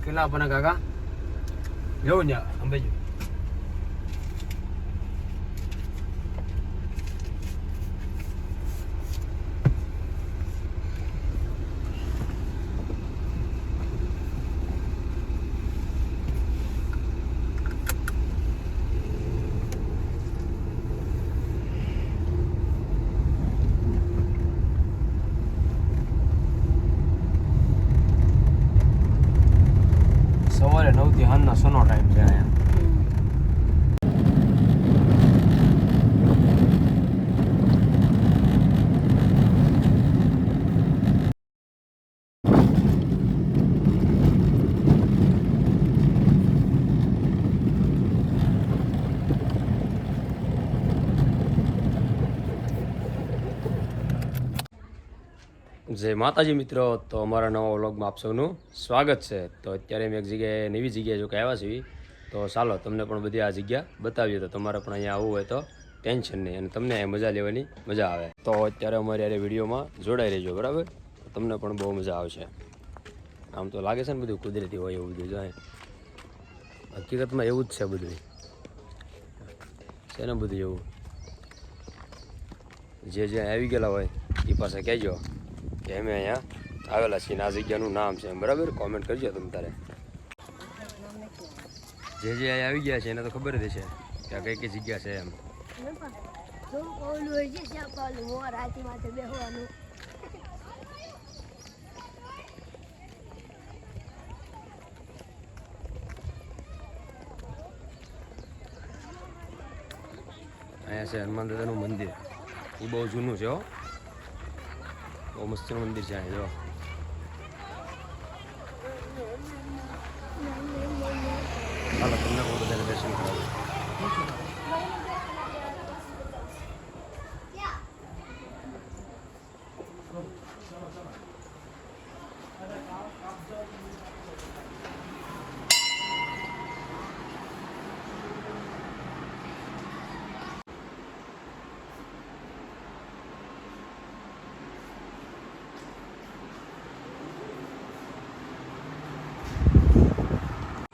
કેટલા આપવાના કાકા જવું ને અંબેજી સવારે નવથી સાંજના સોનો ટાઈમ છે અહીંયા જય માતાજી મિત્રો, તો અમારા નવા વ્લોગમાં આપ સૌનું સ્વાગત છે. તો અત્યારે મેં એક જગ્યાએ નવી જગ્યાએ જો કે આવ્યા છીએ. તો ચાલો, તમને પણ બધી આ જગ્યા બતાવીએ. તો તમારે પણ અહીંયા આવવું હોય તો ટેન્શન નહીં. અને તમને અહીંયા મજા લેવાની મજા આવે. તો અત્યારે અમારી અરે વિડીયોમાં જોડાઈ રહેજો, બરાબર? તમને પણ બહુ મજા આવશે. આમ તો લાગે છે ને બધું કુદરતી હોય એવું બધું જાય હકીકતમાં એવું જ છે બધું. છે ને બધું એવું? જે જે આવી ગયેલા હોય એ પાસે કહેજો. કે અમે અહીંયા આવેલા છીએ આ જગ્યાનું નામ છે બરાબર? કોમેન્ટ કરજો તમે તારે. જે જે અહીંયા આવી ગયા છે, એને તો ખબર જ છે કે કઈ કઈ જગ્યા છે એમ. અહીંયા છે હનુમાન દાદાનું મંદિર. એ બહુ જૂનું છે હો. બહુ મસ્તનું મંદિર છે અહીંયા જો ચાલો તમને બહુ બધાને દર્શન કરાવું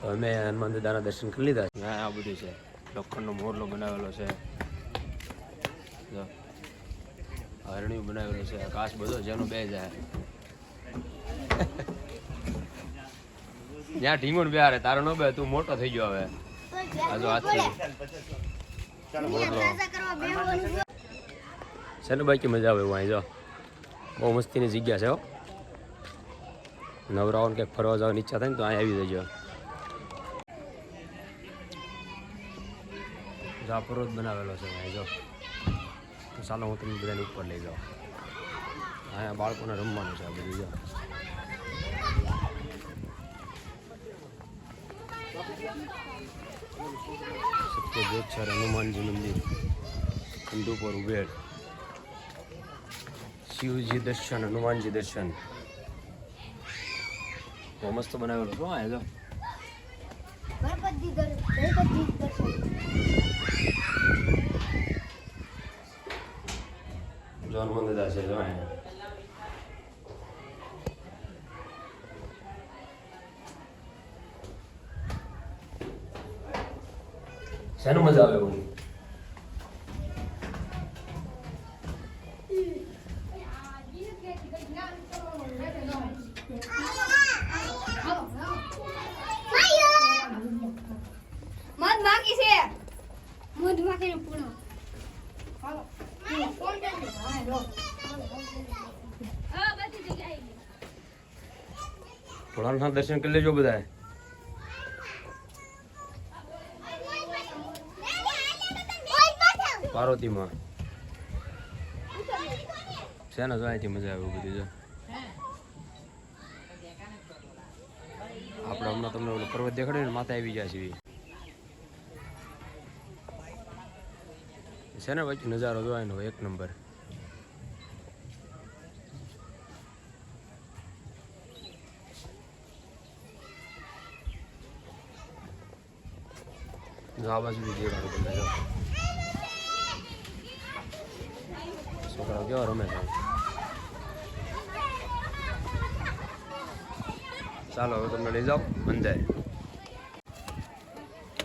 તો અમે હનુમાન દાદાના દર્શન કરી લીધા છે. આ બધું છે. લોખંડનો મોરલો બનાવેલો છે. જો. હરણિયું બનાવેલું છે. આકાશ બધો જેનો બે જાય. જ્યાં ઢીંગુણ બેહારે તારો નો બે તું મોટો થઈ ગયો હવે. આજો હાથથી. ચાલો બાકી મજા આવે અહીં જો? બહુ મસ્તીની જગ્યા છે હો. નવરાઓને કંઈક ફરવા જવાની ઈચ્છા થાય ને તો અહીં આવી જજો. જો આ બનાવેલો છે અહીં જો. તો ચાલો હું તમને બધાને ઉપર લઈ જાઉં. અહીંયા બાળકોને રમવાનું છે આ બધું, જો. સત્યજોત સર હનુમાનજી મંદિર. પર ઉબેર શિવજી દર્શન, હનુમાનજી દર્શન. બહુ મસ્ત બનાવેલું શું આ, જો. ગણપતિ ગણપતિ દર્શન. જો હનુમાન દાદા છે જો અહીંયા શેનું મજા આવે એવું મધ બાકી પૂરો ભોળાનાથ દર્શન કરી લેજો બધાએ. પાર્વતીમાં. છે ને જો મજા આવે બધું જો. આપણે હમણાં તમને ઓલો પર્વત દેખાડ્યો ને માથે આવી જાય છીએ. છે ને પછી નજારો જોવાનો એક નંબર. આ બાજુ બી જો. છોકરાઓ કેવા રમે છે? ચાલો, હવે તમને લઈ જાઓ અંદર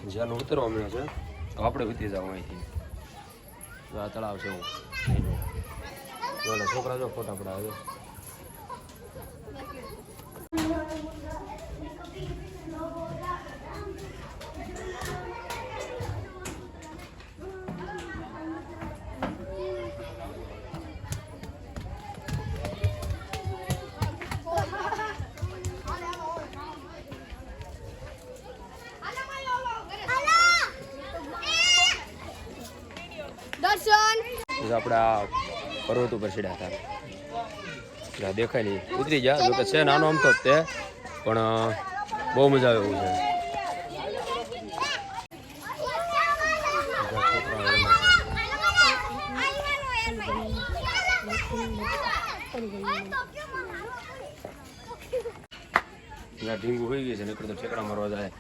જ્યાં ઉતરવા મળ્યો છે આપણે ઉતરી જાઓ અહીંથી. જો આ તળાવ છે. એવું છોકરા જો ફોટા પડાવે પછી આપણે આ પર્વત ઉપર ચડ્યા હતા. દેખાય નહીં. ઉતરી ગયા જો કે છે નાનો આમ તો જ તે, પણ બહુ મજા આવે એવું છે. ઢીંગુ હોઈ ગઈ છે નીકળતો ઠેકડા મારવા જાય.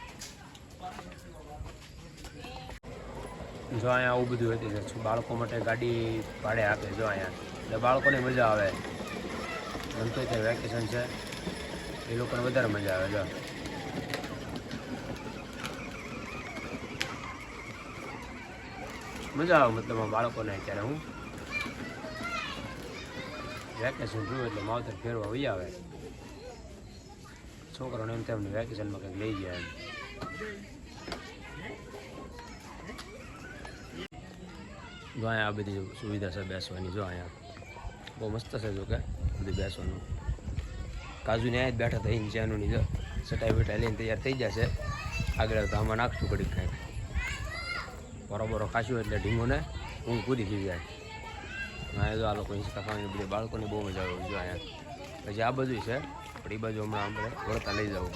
જો અહીંયા આવું બધું હતી છે બાળકો માટે ગાડી ભાડે આપે જો અહીંયા. એટલે બાળકોને મજા આવે. એમ તો ત્યાં વેકેશન છે. એ લોકોને વધારે મજા આવે જો. મજા આવે મતલબ બાળકોને અત્યારે, હું? વેકેશન જોયું એટલે માવતર ફેરવા વહી આવે. છોકરાઓને એમ તેમને વેકેશનમાં કંઈક લઈ ગયા એમ. જો અહીંયા આ બધી સુવિધા છે બેસવાની, જો અહીંયા. બહુ મસ્ત છે જો કે બધું બેસવાનું. કાજુ ને જ બેઠા થઈને અહીં જ્યાંનું ની જો સટાઈ બેટા લઈને તૈયાર થઈ જશે. આગળ તો આમાં નાખશું કડીક કાંઈક. બરોબર ખાશું એટલે ઢીંગોને ઊંઘ પૂરી થઈ જાય. અહીંયા જો આ લોકો હિંચકા ખાવાની બધી બાળકોને બહુ મજા આવે જો અહીંયા. પછી આ બધું છે, પણ એ બાજુ હમણાં આપણે વળતા લઈ જવું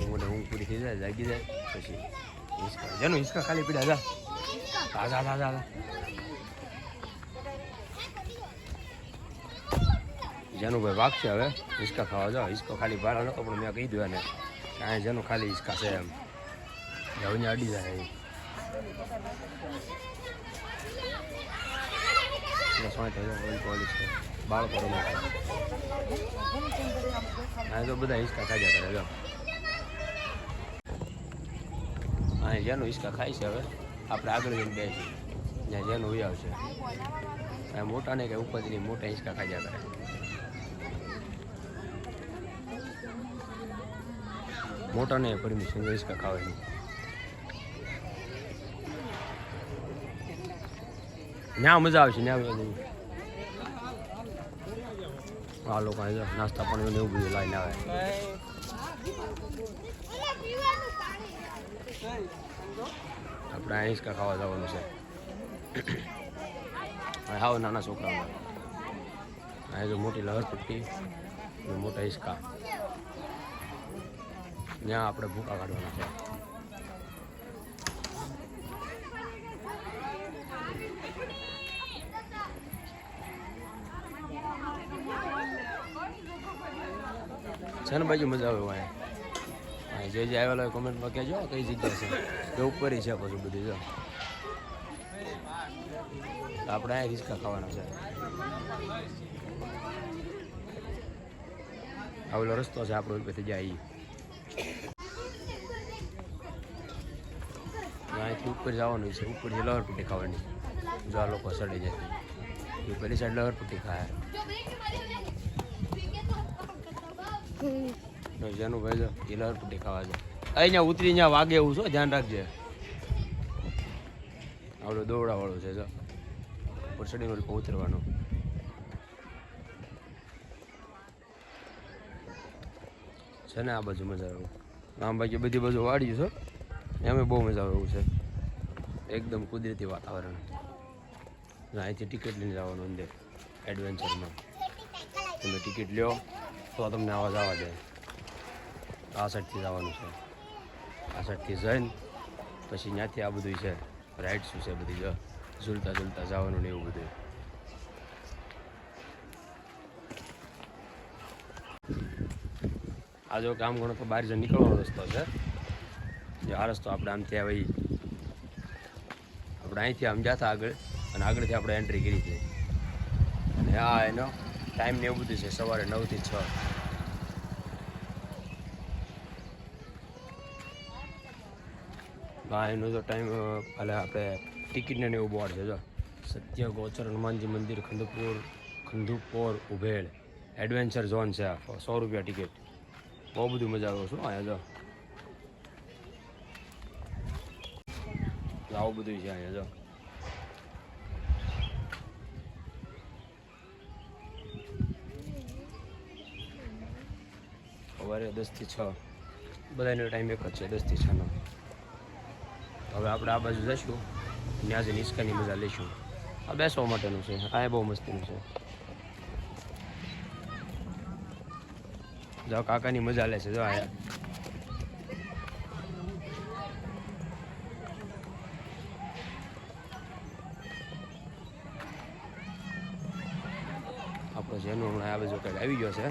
ઊંઘને ઊંઘ પૂરી થઈ જાય, જાગી જાય, પછી હિંચકા. જેનું હિંચકા ખાલી પીડા જા. જા જા જા જા જેનું ભાઈ વાગશે હવે હિસકા ખાવા જાઓ. હિસકો ખાલી ભાડા નતો, પણ મેં કહી દઉં એને અહીંયા જેનું ખાલી હિસકા છે એમ. જવને અડી જાય એ બાળકો છે. તો બધા હિંચકા ખાજા કરે જો. અહીંયા જેનું ખાય છે હવે. આપણે આગળ જઈને બેસી જ્યાં જેનું ઉઈ આવશે. મોટાને મોટા ને કે ઉપરથી મોટા હિંચકા ખાજા કરે મોટાને પરમિશન હિંચકા ખાવાની ન્યા મજા આવશે ત્યાં બધું આ લોકો નાસ્તા પાણી ને એવું બધું લાઈને આવે. આપણે અહીં હિંચકા ખાવા જવાનું છે. હાવ નાના છોકરાઓ. અહીં જો મોટી લહર પટ્ટી મોટા હિંચકા. ત્યાં આપણે ભૂકા કાઢવાના છે. છે ને બાજુ મજા આવે અહીંયા? જે જે આવેલા હોય કોમેન્ટમાં કહેજો, કઈ જગ્યા છે. એ ઉપર છે પછી બધી, જો. આપણે અહીંયા રિસ્કા ખાવાના છે. આવેલો રસ્તો છે આપણો ઉપરથી જાય અહીંથી ઉપર જવાનું છે ઉપરથી લહરપટ્ટી ખાવાની. જો આ લોકો સડે જાય એ પેલી સાઈડ લહરપટ્ટી ખાય. જેનું ભાઈ એ લહરપટ્ટી ખાવા છે. અહીંયા ઉતરી અહીંયા વાગે એવું છો, ધ્યાન રાખજે. આવડો દોવડાવાળું છે જો. ઉપર ચડીને ઉતરવાનું. છે ને આ બાજુ મજા આવે. આમ બાકી બધી બાજુ વાડી છો. એમાં બહુ મજા આવે એવું છે. એકદમ કુદરતી વાતાવરણ. અહીંથી ટિકિટ લઈને જવાનું અંદર એડવેન્ચરમાં તમે ટિકિટ લ્યો, તો તમને આવા જવા જાય આ સાઈડથી જવાનું છે. આ સાઈડથી જઈને પછી ત્યાંથી આ બધું છે. રાઈડ શું છે બધી, જ? ઝૂલતા ઝૂલતા જવાનું ને એવું બધું. આ જો કામ ઘણો તો બહાર જ નીકળવાનો રસ્તો છે. જે આ રસ્તો આપણે આમથી આવી આપણે અહીંથી આમ જતા આગળ, અને આગળથી આપણે એન્ટ્રી કરી હતી અને આ એનો ટાઈમ ને એવું બધું છે, સવારે નવથી છ. હા એનો તો ટાઈમ એટલે આપણે ટિકિટને એવું બોર્ડ છે, જો. સત્ય ગોચર હનુમાનજી મંદિર ખંદુપુર ખંદુપોર ઉભેળ એડવેન્ચર ઝોન છે આ. સો રૂપિયા ટિકિટ બહુ બધું મજા આવે શું અહીંયા જો. આવું બધું છે અહીંયા જો. સવારે દસથી છ. બધાનો ટાઈમ એક જ છે, દસથી છનો. હવે આપણે આ બાજુ જઈશું. ત્યાં જઈને હિંચકાની મજા લઈશું. આ બેસવા માટેનું છે. આ બહુ મસ્તીનું છે. જો કાકાની મજા લે છે. જો આયા જેનું હમણાં આ બાજુ કંઈક આવી ગયો છે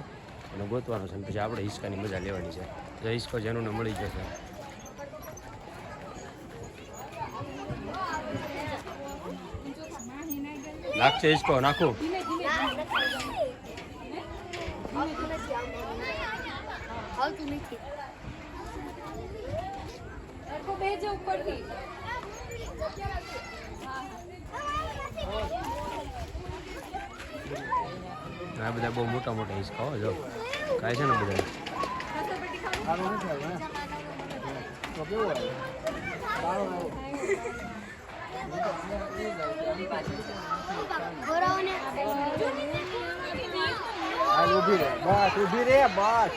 અને ગોતવાનો છે પછી આપણે હિસ્કાની મજા લેવાની છે. હિસ્કો જેનું મળી ગયો છે. લાગશે હિંચકો નાખું આ બધા બહુ મોટા મોટા હિંચકા હો જો ખાય છે ને બધા હાલ ઊભી રે બસ ઊભી રે બસ.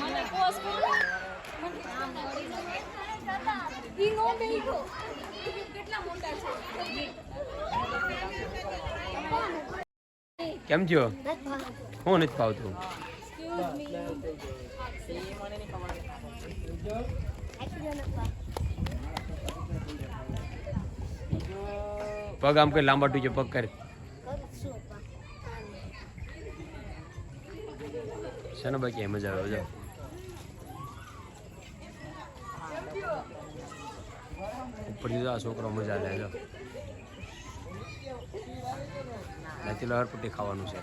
મને પોઝ કરો ઈ નો બેહ્યો કેટલા મોટા છે કેમ થયો નથી ભાવતું. હું નથી ફાવતું એક્સક્યુઝ પગ આમ કરી લાંબા ટૂંકે પગ કરી. શાનો બાકી મજા આવે જાઓ ઉપરથી તો આ છોકરો મજા લે જો લહરપટ્ટી ખાવાનું છે.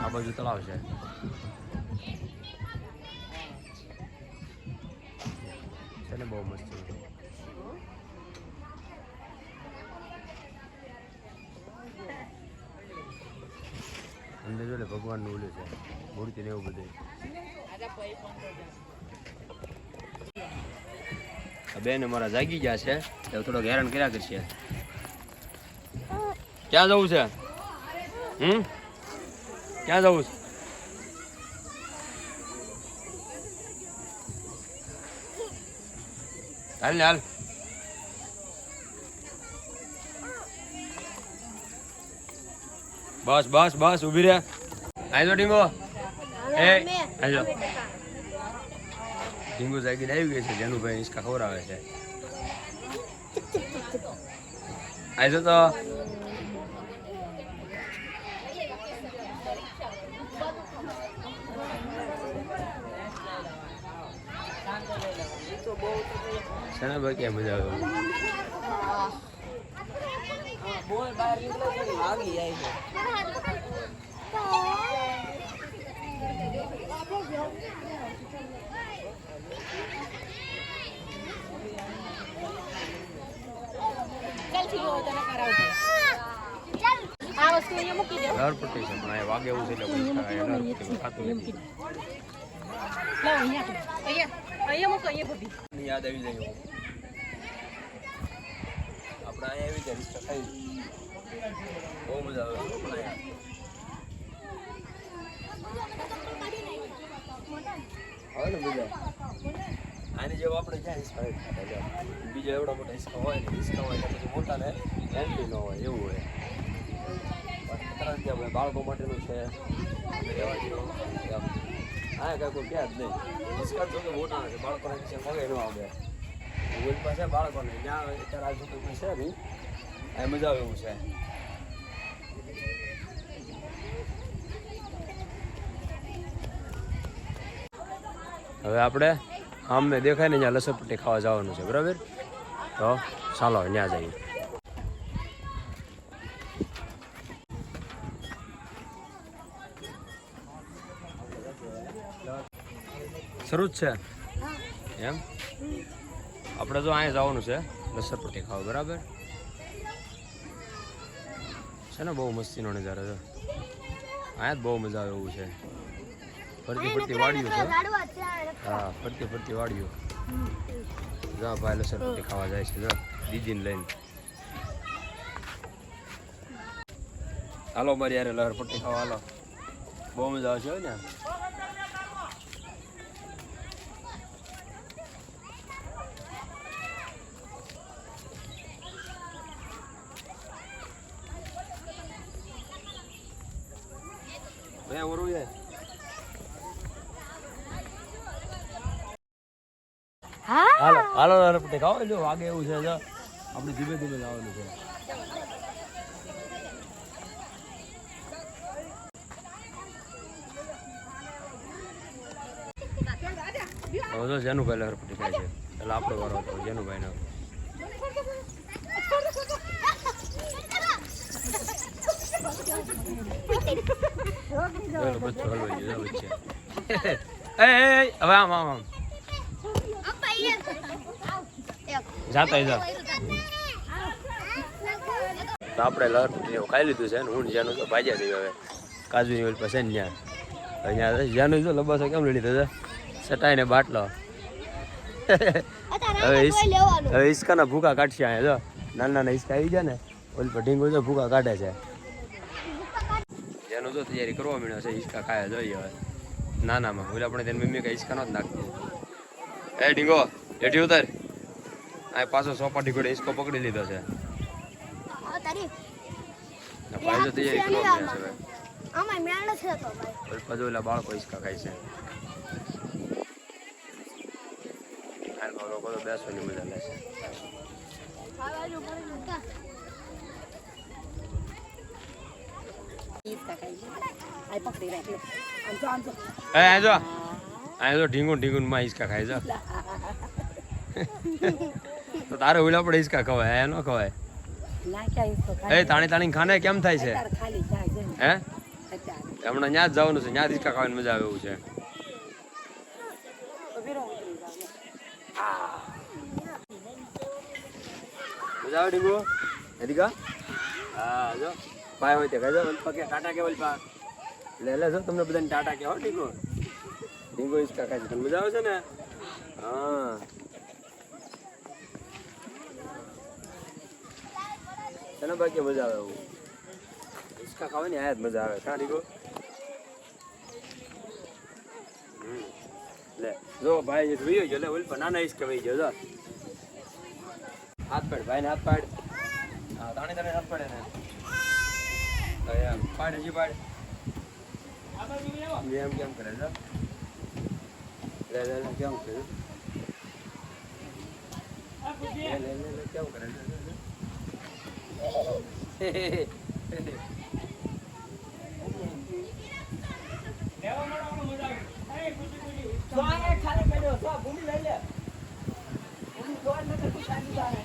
આ બાજુ તળાવ છે. છે ને બહુ મસ્ત જો ભગવાનનું ઓલું છે મૂર્તિ ને એવું બધું. બેન અમારા જાગી ગયા છે થોડોક હેરાન કર્યા કરશે. ક્યાં જવું છે? હમ? ક્યાં જવું છે? હાલ ને હાલ. બસ બસ બસ, ઊભી રે. આજો ડીંગો? એ આજો. ડીંગો જાગીને આવી ગઈ છે જેનુભાઈ હિંચકા ખવડાવે છે. આજો તો. શેના ભાઈ ક્યાં મજા આવે બોલ બહાર નીકળે છો ભાગી જાય છે. લહર પટ્ટી છે પણ વાગે એવું છે એટલે ખાતું નથી. યાદ આવી જાય આપણે અહીંયા આવી જાય બહુ મજા આવે પણ અહીંયા. આવે ને મજા આની જેવું આપણે ક્યાં હિસ્કા નથી જો. બીજા એવડા મોટા હિંચકા હોય ને હિસ્કા હોય પછી મોટા ને એન્ટ્રી ન હોય, એવું હોય. બાળકો માટેનું છે. હા કાંઈ કોઈ ક્યાં જ નહીં. હિસ્કા તો મોટા છે, બાળકોને છે મગે ન આવે. ઓલ પાસે બાળકોને, જ્યાં અત્યારે આ છોકરી છે નહીં. એ મજા આવે એવું છે. હવે આપણે આમને દેખાય ને ત્યાં લસણપટ્ટી ખાવા જવાનું છે, બરાબર? તો ચાલો ત્યાં જઈએ. શરૂ જ છે? એમ? આપણે તો અહીંયા જવાનું છે લસરપટ્ટી ખાવા, બરાબર? છે ને, બહુ મસ્તીનો નજારો છે. અહીંયા જ બહુ મજા આવે એવું છે. ફરતી ફરતી વાડીઓ છે હા. ફરતી ફરતી વાડીઓ. જા ભાઈ લસરપટ્ટી ખાવા જાય છે જા. દીદીને લઈને. હાલો મારી યાર લહરપટ્ટી ખાવા હાલો. બહુ મજા આવશે ને ભાઈ ઓરું છે હા હાલો હાલો એટલે વાગે એવું છે આપણે ધીમે ધીમે લાવેલું છે. હવે જો જેનુભાઈ લહરપટ્ટી ખાય છે. એટલે આપણો વારો હતો જેનુભાઈ નો હવે આમ આમ આમ. જાતા જા તો આપણે એવું ખાઈ લીધું છે ને હું જ્યાંનું તો ભાજ્યા થઈ હવે. કાજુની ઓલી પાસે ને ત્યાં. અહીંયા જ્યાંનું જો લબાસો કેમ લઈ લીધો છે સટાઈને બાટલો. હવે હવે ઈસકાના ભૂકા કાઢશે અહીંયા જો. નાના નાના ઈસકા આવી ગયા ને ઓલી પર ઢીંગો જો ભૂકા કાઢે છે. જેનું જો તૈયારી કરવા મળ્યો છે ઈસકા ખાયા જોઈએ હવે. નાનામાં. ઓલા આપણે તેની મમ્મી કઈ ઈસકા નથી નાખતી એ ઢીંગો હેઠી ઉતાર. આ પાછો સોપાટી ઘોડે ઈસકો પકડી લીધો છે. તારી ને ભાઈ તો તૈયારી કરવા છે આમાં મેળ છે તો ભાઈ. ઓલી બાજુ ઓલા બાળકો ઈસકા ખાય છે. હાલ લોકો તો બેસવાની મજા લે છે. ઢીંગુન ઢીંગુનમાં ઈસકા ખાય છે. તો તારે ઉલા પડે ઈસકા ખવાય એ ન ખવાય? એ તાણી તાણી ખાને કેમ થાય છે. હે? હમણાં ત્યાં જ જવાનું છે ત્યાં ઈસકા ખાવાની મજા આવે એવું છે. મજા આવે ડીંગુ એદિકા હા જો. ભાઈ હોય તે કહેજો વલપા કે ટાટા કે વલપા લે લે જો તમને બધાને ટાટા કે હો ડીંગુ ડીંગુ ખાય છે. તને મજા આવે છે ને? હા. તને બાકી મજા આવે એવું. ઈસકા ખાવાની આયા જ મજા આવે. કાં હમ. લે, જો ભાઈ જોઈ ગયો, લે વલપા નાના ઈસકા વહી ગયો, જો. હાથ પાડ, ભાઈને હાથ પાડ. હા, તાણે તાણે હાથ પાડે ને. પાડ, હજી પાડ. એમ કેમ કરે છે કેમ કરે? લે કેમ કરે છે ખાલી તો ભૂમિ લઈ લે. ભૂમિ જોવા નકર તું ચાલી જાય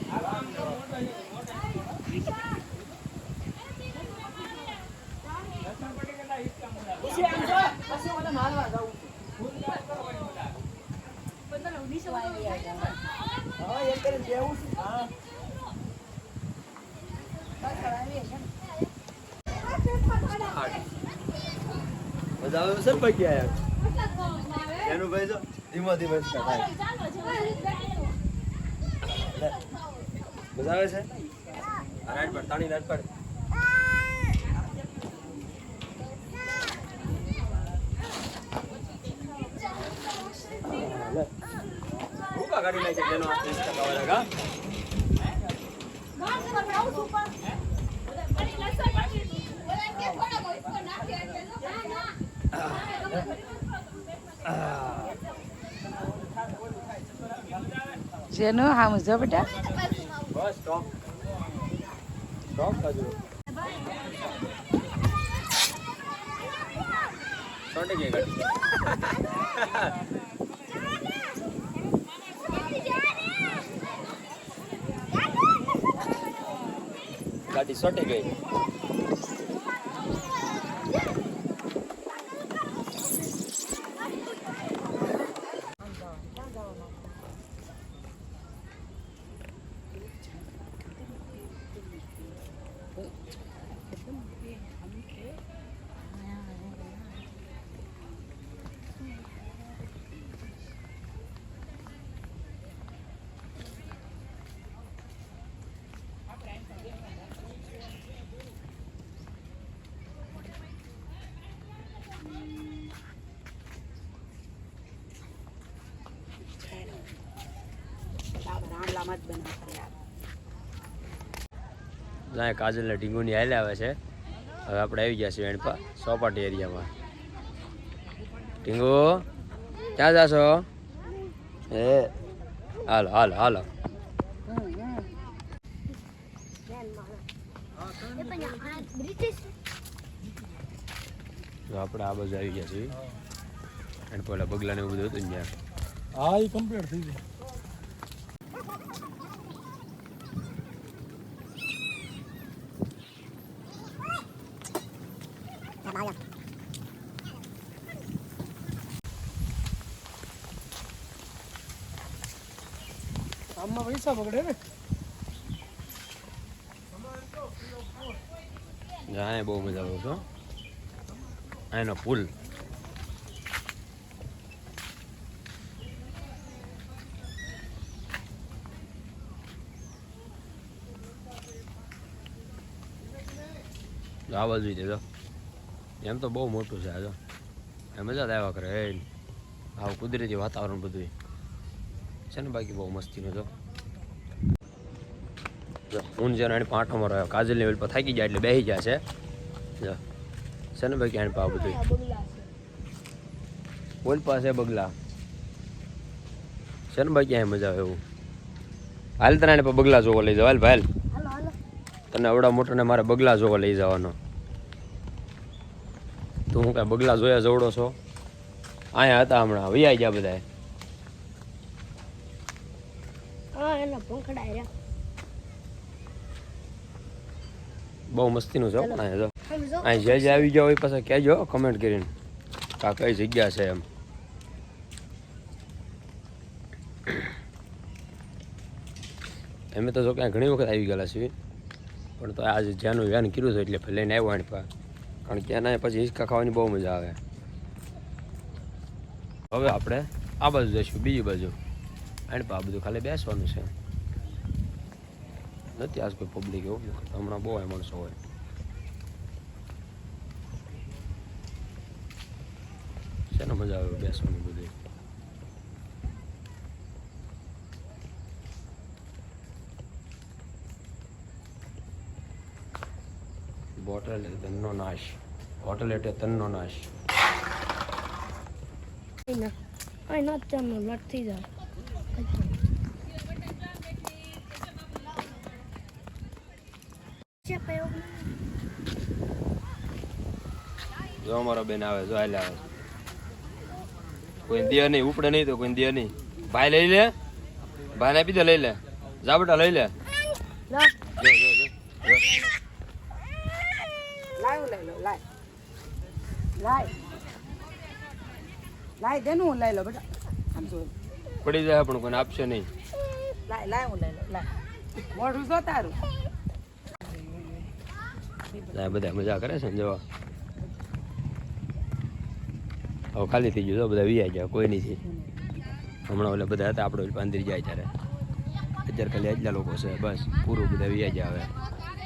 પછી આમ જો પછી ઓલા મારવા જાવું હા એમ કરીને બેવું છે હા મજા આવે છે ને એનું ભાઈ જો ધીમો ધીમો. મજા આવે છે? આ રાઈડ પર તાણી રાઈડ પર. ભૂકા કાઢી નાખે તેનો હાથ હિંચકા ખાવા લાગા જેનું હા મુજો બેટા? બસ સ્ટોપ સ્ટોપ બાજુ. છોટી ગઈ ગાડી. ગાડી છોટી ગઈ મત બનાવતા યાર. જ્યાં કાજલને ઢીંગુની હાલે આવે છે. હવે આપણે આવી ગયા છીએ એણપા સોપાટી એરિયામાં. ઢીંગુ ક્યાં જાશો? એ હાલો હાલો હાલો. એ પણ આ બ્રિટિશ તો આપણે આ બાજુ આવી ગયા છીએ. અને પેલા બગલાને એવું બધું હતું ને ત્યાં. હા એ કમ્પ્લીટ થઈ ગયું. પૈસા બગડે ને. જાય બહુ મજા આવે છે એનો પુલ. જો, આ બાજુ જો એમ તો બહુ મોટું છે આજો એ મજા આવ્યા કરે આવું કુદરતી વાતાવરણ બધું છે ને બાકી બહુ મસ્તીનું જો. હું જેનો એની પાંઠો રહ્યો કાજલ લેવલ પર થાકી જાય એટલે બેસી જાય છે. જો છે ને ભાઈ ક્યાં પાવ બધું ઓલ પાસે બગલા. છે ને ભાઈ ક્યાંય મજા આવે એવું? હાલ તને એને બગલા જોવા લઈ જાવ. હાલ ભાઈ તને અવડા મોટાને મારે બગલા જોવા લઈ જવાનો. તું હું કાંઈ બગલા જોયા જવડો છો? અહીંયા હતા હમણાં વૈયા ગયા બધા હા એના પંખડા રહ્યા બહુ મસ્તીનું છે પણ અહીંયા જો. અહીં જે જે આવી ગયા હોય પાછા કહેજો કમેન્ટ કરીને. કા આ કઈ જગ્યા છે એમ. અમે તો જો ક્યાં ઘણી વખત આવી ગયેલા છીએ. પણ તો આજે જ્યાંનું વ્યાન કર્યું છે એટલે લઈને આવ્યો એની પા કારણ કે એના પછી હિંચકા ખાવાની બહુ મજા આવે. હવે આપણે આ બાજુ જઈશું બીજી બાજુ. એની પા બધું ખાલી બેસવાનું છે. નથી, આજ કોઈ પબ્લિક એવું હમણાં બહુ એ માણસો હોય. શેને મજા આવે બેસવાની બધી? બોટલ તનનો નાશ. હોટલ એટલે તનનો નાશ. ના અહીં ના ચાલનો થઈ થઈ જો અમારો બેન આવે જો હાલે આવે. કોઈ દે નહીં ઉપડે નહીં તો કોઈ દે નહીં. ભાઈ લઈ લે ભાઈને આપી દે લઈ લે. જા બેટા લઈ લે. પડી જાય પણ કોઈને આપશે નહીં. લાય લાય હું લઈ લો લાય. મોઢું જો તારું. આ બધા મજા કરે છે ને જોવા. હવે ખાલી થઈ ગયું બધા વી જાય કોઈ નહીં હમણાં ઓલે બધા હતા, આપણે પાંદરી જાય ત્યારે. અત્યારે ખાલી આટલા લોકો છે, બસ, પૂરું બધા વી જાય હવે.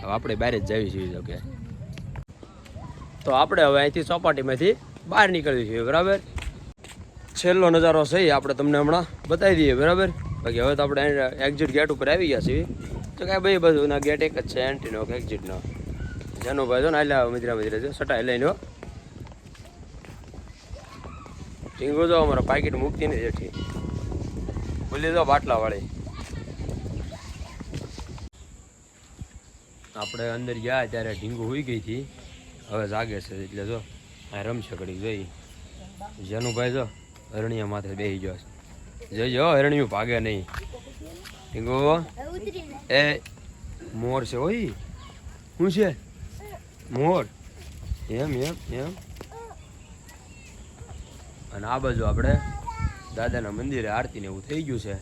હવે આપણે બહાર જ જવી છીએ જોકે તો આપણે હવે અહીંથી ચોપાટીમાંથી બહાર નીકળવી છીએ બરાબર? છેલ્લો નજારો છે આપણે તમને હમણાં બતાવી દઈએ, બરાબર? બાકી હવે તો આપણે એક્ઝિટ ગેટ ઉપર આવી ગયા છીએ. તો કાંઈ ભાઈ બધું ગેટ એક જ છે એન્ટ્રીનો કે એક્ઝિટનો જેનો ભાઈ જો ને આટલા મજરા મજરા છે સટાઈ લઈ લો ટીંગો જો અમારો પાકીટ મૂકતી નથી જેઠી બોલી દો બાટલા વાળી. આપણે અંદર ગયા ત્યારે ઢીંગુ હોઈ ગઈ હતી. હવે જાગે છે એટલે જો, આ રમશે કડી જોઈ. જનુભાઈ ભાઈ જો હરણિયા માથે બેસી ગયો છે. જોઈજો હરણિયું ભાગે નહીં. ઢીંગુ, એ, મોર છે હોય શું છે? મોર. એમ એમ એમ. અને આ બાજુ આપણે દાદાના મંદિરે આરતી ને એવું થઈ ગયું છે.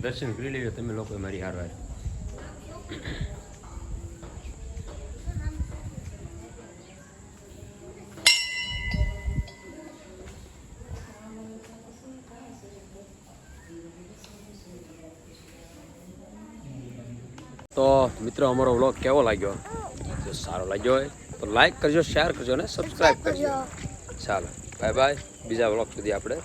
દર્શન કરી લેજો, તમે લોકો મારી હારવાર તો મિત્રો અમારો વ્લોગ કેવો લાગ્યો? જો સારો લાગ્યો હોય તો લાઈક કરજો શેર કરજો અને સબસ્ક્રાઈબ કરજો. કરજો. ચાલો બાય બાય બીજા વ્લોગ સુધી આપણે